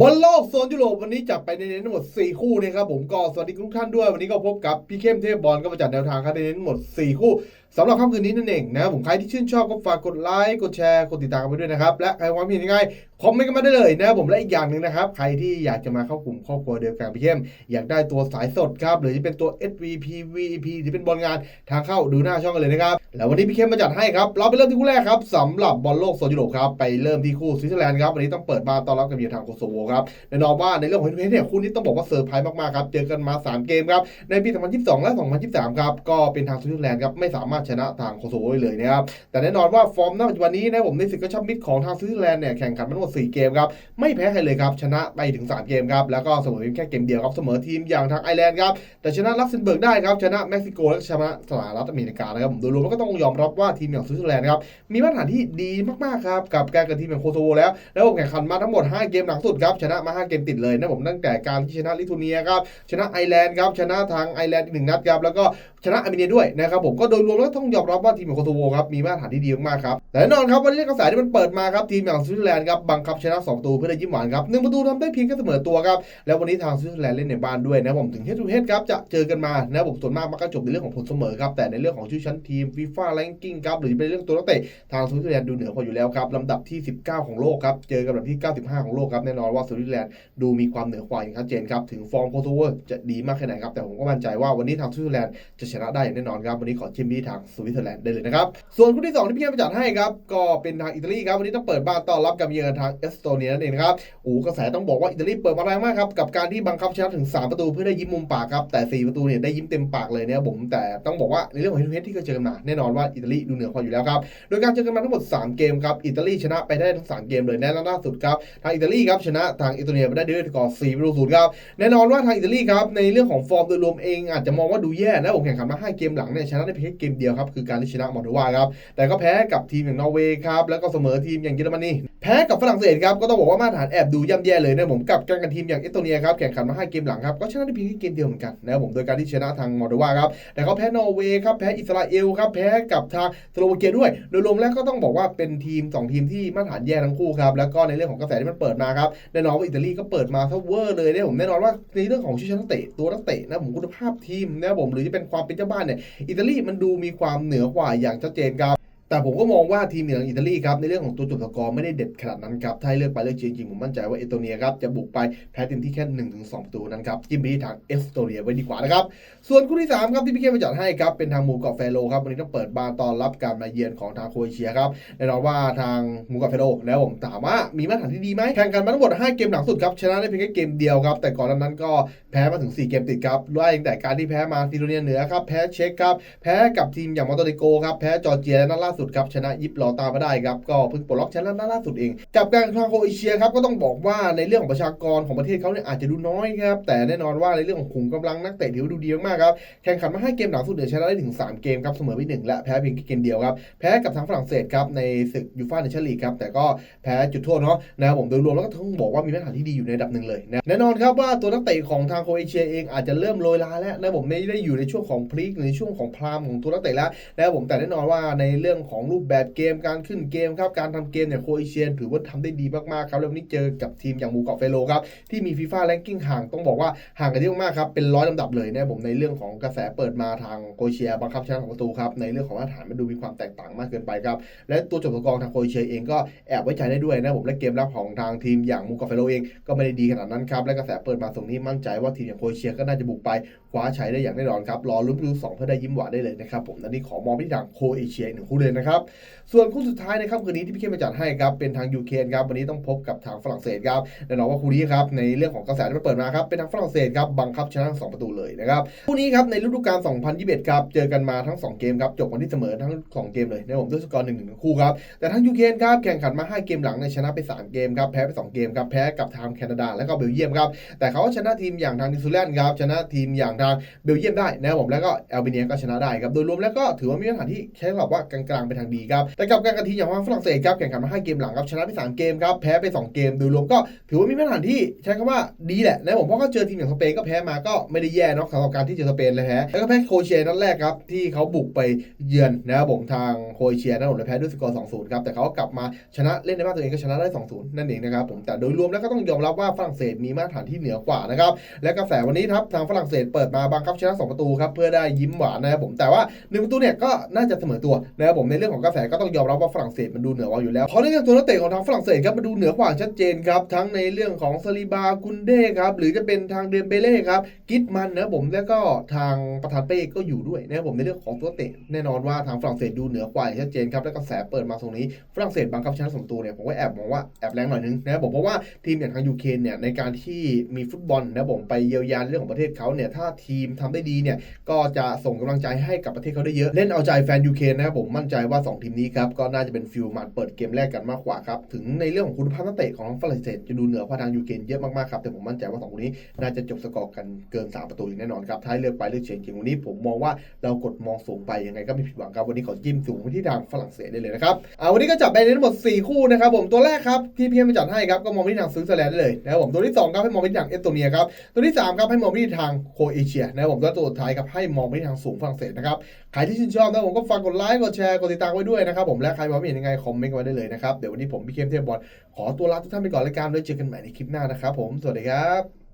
บอลโลกโซนยุโรปวันนี้จับไปในเน้นทั้งหมด 4 คู่นะครับผมก็สวัสดีทุกท่านด้วย วันนี้ก็พบกับพี่เข้มเทพบอลก็มาจัดแนวทางครับในเน้นทั้งหมด 4 คู่ สำหรับค่ำคืนนี้นั่นเองนะครับผมใครที่ชื่นชอบก็ฝากกดไลค์กดแชร์กดติดตามกันไปด้วยนะครับ และใครความเห็นยังไงคอมเมนต์กันมาได้เลยนะครับผมและอีกอย่างหนึ่งนะครับ ใครที่อยากจะมาเข้ากลุ่มครอบครัวเดียวกันพี่เข้มอยากได้ตัวสายสดครับ หรือจะเป็นตัว SVP VEP ที่เป็นบอลงานทางเข้าดูหน้าช่องกันเลยนะครับแล้ววันนี้พี่เข้มมาจัดให้ครับเราไปเริ่มที่คู่แรกครับสำหรับบอลโลกโซนยุโรปครับไปเริ่มที่คู่สวิตเซอร์แลนด์ครับวันนี้ต้องเปิดบ้านต้อนรับกับเยือนทางโคโซโวครับแน่นอนว่าในเรื่องของเพชรเนี่ยคู่นี้ต้องบอกว่าเซอร์ไพรส์มากๆครับเจอกันมา 3 เกมครับในปี 2022 และ 2023 ครับก็เป็นทางสวิตเซอร์แลนด์ครับไม่สามารถชนะทางโคโซโวเลยนะครับแต่แน่นอนว่าฟอร์มณปัจจุบันนี้นะผมในศึกกระชับมิตรของทางสวิตเซแลนด์เนี่ยแข่งขันมาทั้งหมด4เกมครับไม่แพ้ใครเลยครับชนะไปถึง 3 เกมครับแล้วก็เสมอเพียงแค่เกมเดียวครับเสมอทีมอย่างทางไอร์แลนด์ครับแต่ชนะลักเซมเบิร์กได้ครับชนะเม็กซิโกและชนะสหรัฐอเมริกานะครับผมโดยรวมแล้วก็ต้องยอมรับว่าทีมอย่างสวิตเซอร์แลนด์ครับมีมาตรฐานที่ดีมากๆครับกับการกับทีมอย่างโคโซโวแล้ว แล้วผมแข่งขันมาทั้งหมด 5 เกมหลังสุดครับชนะมา 5 เกมติดเลยนะผมตั้งแต่การที่ชนะลิทัวเนียครับชนะไอร์แลนด์ครับชนะทางไอร์แลนด์อีกหนึ่งนัดครับแล้วก็ชนะอาร์เมเนียด้วยนะครับผมก็โดยรวมแล้ว็ต้องยอมรับว่าทีมของโคโซโวครับมีมาตรฐานที่ดีมากๆครับแต่แน่นอนครับวันนี้กระแสที่มันเปิดมาครับทีมอย่างสวิตเซอร์แลนด์ครับบังคับชนะ2ประตูเพื่อได้ยิ้มหวานครับหนึ่งประตูทำได้เพียงแค่เสมอตัวครับแล้ววันนี้ทางสวิตเซอร์แลนด์เล่นในบ้านด้วยนะผมถึงเฮดทูเฮดครับจะเจอกันมานะผมส่วนมากมักจะจบในเรื่องของผลเสมอครับแต่ในเรื่องของชื่อชั้นทีมฟีฟ่าแรงกิ้งครับหรือเป็นเรื่องตัวนักเตะทางสวิตเซอร์แลนด์ดูเหนือกว่าอยู่แล้วครับลำดับที่ 19 ของโลกครับเจอกับลำดับที่ 95 ของโลกครับแน่นอนว่าสวิตเซอร์แลนด์ดูมีความเหนือกว่าอย่างชัดเจนครับถึงฟอร์มโคโซโวจะดีมากแค่ไหนครับแต่ผมก็มั่นใจว่าวันนี้ทางสวิตเซอร์แลนด์จะชนะได้อย่างแน่นอนครับวันนี้ขอชิมที่างสวิตเซอร์แลนด์ได้เลยนะครับ ส่วนคู่ที่สองที่พี่แกไปจัดให้ครับ ก็เป็นทางอิตาลีครับวันนี้ต้องเปิดบ้านต้อนรับกับเยือนทางเอสโตเนียนั่นเองนะครับโอ้กระแสต้องบอกว่าอิตาลีเปิดมาแรงมากครับกับการที่บังคับชนะถึง 3 ประตูเพื่อได้ยิ้มมุมปากครับแต่ 4 ประตูเนี่ยได้ยิ้มเต็มปากเลยเนะครับผมแต่ต้องบอกว่าในเรื่องของเฮดที่ก็เจอกันมาแน่นอนว่าอิตาลีดูเหนือกว่าอยู่แล้วครับโดยการเจอกันมาทั้งหมด 3 เกมครับอิตาลีชนะไปได้ทั้ง 3 เกมเลยแน่นอนล่าสุดครับทางอิตาลีครับชนะทางอิตาเลียไปได้ด้วยสกอร์4ประตูศูนย์ครับแน่นอนว่าทางอิตาลีครับในเรื่องของฟอร์มโดยรวมเองอาจจะมองว่าดูแย่นะผมแข่งขันมา 5 เกมหลังเนี่ยชนะได้เพียงเกมเดียวครับคือการที่ชนะมอลโดวาครับแต่ก็แพ้กับทีมอย่างนอร์เวย์ครับแล้วก็เสมอทีมอย่างเยอรมนีแพ้กับฝรั่งเศสครับก็ต้องบอกว่ามาตรฐานแอบดูย่ำแย่เลยนะผมกับการกันทีมอย่างเอสโตเนียครับแข่งขันมา5เกมหลังครับก็ชนะได้เพียงแค่เกมเดียวเหมือนกันนะครับผมโดยการที่ชนะทางมอลโดวาครับแต่เขาแพ้นอร์เวย์ครับแพ้อิสราเอลครับแพ้กับทางสโลวาเกียด้วย โดยรวมแล้วก็ต้องบอกว่าเป็นทีม 2 ทีมที่มาตรฐานแย่ทั้งคู่ครับแล้วก็ในเรื่องของกระแสที่มันเปิดมาครับแน่นอนว่าอิตาลีก็เปิดมาทัเวอร์เลยนะผมแน่นอนว่าในเรื่องของชื่อชั้นเตะตัวนักเตะนะผมคุณภาพทีมนะผมหรือจะเป็นความเป็นเจ้าบ้านเนี่ยอิตาลีมันดูมีความเหนือกว่าอย่างชัดเจนครับ แต่ผมก็มองว่าทีมเหนืออิตาลีครับในเรื่องของตัวจบสกอร์ไม่ได้เด็ดขนาดนั้นครับถ้าเลือกไปเลือกจริงๆผมมั่นใจว่าเอสโตเนียครับจะบุกไปแพ้เต็มที่แค่1นถึงสประตูนั้นครับจิ้มไปที่ทางเอสโตเนียไว้ดีกว่านะครับส่วนคู่ที่ 3 ครับที่พี่เคไปจัดให้ครับเป็นทางหมูเกาะเฟโลครับวันนี้ต้องเปิดบ้านตอนรับการมาเยือนของทางโครเอเชียครับแน่นอนว่าทางหมูเกาะเฟโลแล้วผมถามว่ามีมาตรฐานที่ดีไหมแข่งกันมาทั้งหมด5เกมหลังสุดครับชนะได้เพียงแค่เกมเดียวครับแต่ก่อนนั้นก็แพ้มาถึง 4 เกมติดครับไล่ตั้งแต่การที่แพ้มาซิโรเนียเหนือครับแพ้เช็กครับแพ้กับทีมอย่างมอเตอร์ดิโกครับแพ้จอร์เจียและนัดล่าสุดครับชนะยิปรอตามมาได้ครับก็เพิ่งปลดล็อกชนะนัดล่าสุดเองกับการทางโคเอเชียครับก็ต้องบอกว่าในเรื่องของประชากรของประเทศเขาเนี่ยอาจจะดูน้อยครับแต่แน่นอนว่าในเรื่องของขุมกำลังนักเตะถือว่าดูดีมากครับแข่งขันมา5เกมหลังสุดเนี่ยชนะได้ถึง 3 เกมครับเสมอไป1และแพ้เพียงเกมเดียวครับแพ้กับทางฝรั่งเศสครับในศึกยูฟ่าเนชั่นลีกครับแต่ก็แพ้จุดโทษเนาะนะครับผมโดยรวมแล้วก็ต้องบอกว่ามีมาตรฐานที่ดีอยู่ในระดับหนึ่งเลยนะแน่นอนครับว่าตัวนักเตะของทางโคเอเชียเองอาจจะเริ่มโรยลาแล้วนะผมไม่ได้อยู่ในช่วงของพลีกหรือช่วงของพรามของตัวนักเตะแล้วนะครับผมแต่แน่นอนว่าในเรื่องของรูปแบบเกมการขึ้นเกมครับการทำเกมเนี่ยโคเอเชียนถือว่าทำได้ดีมากๆครับแล้ววันนี้เจอกับทีมอย่างมูเกาะเฟโลครับที่มีฟีฟ่าแรงกิ้งห่างต้องบอกว่าห่างกันเยอะมากครับเป็นร้อยลำดับเลยนะผมในเรื่องของกระแสเปิดมาทางโคเอเชียบังคับชนะของประตูครับในเรื่องของมาตรฐานมันดูมีความแตกต่างมากเกินไปครับและตัวจบสกอร์ทางโคเอเชียเองก็แอบไว้ใจได้ด้วยนะผมและเกมรับของทางทีมอย่างมูเกาะเฟโลเองก็ไม่ได้ดีขนาดนั้นครับและกระแสเปิดมาตรงนี้มั่นใจว่าทีมอย่างโคเอเชียก็น่าจะบุกไปคว้าชัยได้อย่างแน่นอนครับรอลุ้นประตูสองเพื่อได้ยิ้มหวานได้เลยนะครับผมและนี่ขอมองไปที่ทางโคเอเชียหนึ่งคู่เลยนะครับ ส่วนคู่สุดท้ายในค่ำคืนนี้ที่พี่เข้มมาจัดให้ครับเป็นทางยูเครนครับวันนี้ต้องพบกับทางฝรั่งเศสครับแน่นอนว่าคู่นี้ครับในเรื่องของกระแสที่มันเปิดมาครับเป็นทางฝรั่งเศสครับบังคับชนะทั้งสองประตูเลยนะครับคู่นี้ครับในฤดูกาล 2021 ครับเจอกันมาทั้ง 2 เกมครับจบกันที่เสมอทั้ง 2 เกมเลยนะผมด้วยสกอร์1-1ทั้งคู่ครับแต่ทางยูเครนครับแข่งขันมา 5 เกมหลังในชนะไป 3 เกมครับแพ้ไป 2 เกมครับแพ้กับทางแคนาดาและก็เบลเยียมครับแต่เขาก็ชนะทีมอย่างทางนิวซีแลนด์ครับชนะทีมอย่างทางเบลเยียมได้นะครับผมแล้วก็แอลเบเนียก็ชนะได้ครับโดยรวมแล้วก็ถือว่ามีมาตรฐานที่ใช้คำว่ากลางไปทางดีครับ แต่กับการกระทีอย่างทาฝรั่งเศสครับแข่งขันมา 5 เกมหลังครับชนะไป 3 เกมครับแพ้ไปสองเกมโดยรวมก็ถือว่ามีมาตรฐานที่ใช้คำว่าดีแหละนะผมเพราะก็เจอทีมอย่างสเปนก็แพ้มาก็ไม่ได้แย่เนาะสำหรับการที่เจอสเปนเลยแพ้แล้วก็แพ้โคเชียนัดแรกครับที่เขาบุกไปเยือนนะครับผมทางโคเชียนะผมและแพ้ด้วยสกอร์ 2-0 ครับแต่เขากลับมาชนะเล่นในบ้านตัวเองก็ชนะได้ 2-0 นั่นเองนะครับผมแต่โดยรวมแล้วก็ต้องยอมรับว่าฝรั่งเศสมีมาตรฐานที่เหนือกว่านะครับและกระแสวันนี้ครับทางฝรั่งเศสเปิดมาบังคับชนะ 2 ประตูครับเพื่อได้ยิ้มหวานนะครับผมแต่ว่าหนึ่งประตูเนี่ยก็น่าจะเสมอตัวนะครับผมในเรื่องของกระแสก็ต้องยอมรับว่าฝรั่งเศสมันดูเหนือกว่าอยู่แล้วเพราะในเรื่องตัวนักเตะของทางฝรั่งเศสครับมันดูเหนือกว่าชัดเจนครับทั้งในเรื่องของซาลิบากุนเด้ครับหรือจะเป็นทางเดมเบเล่ครับกิตมันนะผมแล้วก็ทางประธานเป้ก็อยู่ด้วยนะครับผมในเรื่องของตัวเตะแน่นอนว่าทางฝรั่งเศสดูเหนือกว่าชัดเจนครับและกระแสเปิดมาตรงนี้ฝรั่งเศสบังคับชนะสองประตูเนี่ยผมก็แอบมองว่าแอบแรงหน่อยนึงนะครับผมเพราะว่าทีมอย่างทางยูเครนเนี่ยในการที่มีฟุตบอลนะครับผมไปเยียวยาเรื่องของประเทศเขาเนี่ยถ้าทีมทำได้ดีเนี่ยก็จะส่งกำลังใจให้กับประเทศเขาได้เยอะเล่นเอาใจแฟนยูเครนนะครับผมมั่นใจว่า 2 ทีมนี้ครับก็น่าจะเป็นฟิลมันเปิดเกมแรกกันมากกว่าครับถึงในเรื่องของคุณภาพนักเตะของฝรั่งเศสจะดูเหนือกว่าทางยูเครนเยอะมากๆครับแต่ผมมั่นใจว่า2คนนี้น่าจะจบสกอร์กันเกิน 3 ประตูอย่างแน่นอนครับถ้าให้เลือกไปเลือกเฉียงจริงวันนี้ผมมองว่าเรากดมองสูงไปยังไงก็ไม่ผิดหวังครับวันนี้ขอจิ้มสูงไปที่ทางฝรั่งเศสได้เลยนะครับอ่าวันนี้ก็จับไปในทั้งหมด 4 คู่นะครับผมตัวแรกครับที่พี่เอ็มจัดให้ครับก็มองไปที่ทางสวิตเซอร์แลนด์ได้เลยนะครับผมตัวที่สองครับให้มองไปที่ทางเอสโตเนียครับตัวที่3ครับให้มองไปที่ทางโครเอเชียนะครับผมแล้วตัวสุดท้ายครับให้มองไปที่ทางสูงฝรั่งเศสนะครับใครที่ชื่นชอบนะผมก็ฝากกดไลค์กดแชร์กดติดตามไว้ด้วยนะครับผมและใครว่ามเห็นยังไงคอมเมนต์กันไว้ได้เลยนะครับเดี๋ยววันนี้ผมพี่เข้มเทพบอลขอตัวลาทุกท่านไปก่อนรายการด้วเจอกันใหม่ในคลิปหน้านะครับผมสวัสดีครับ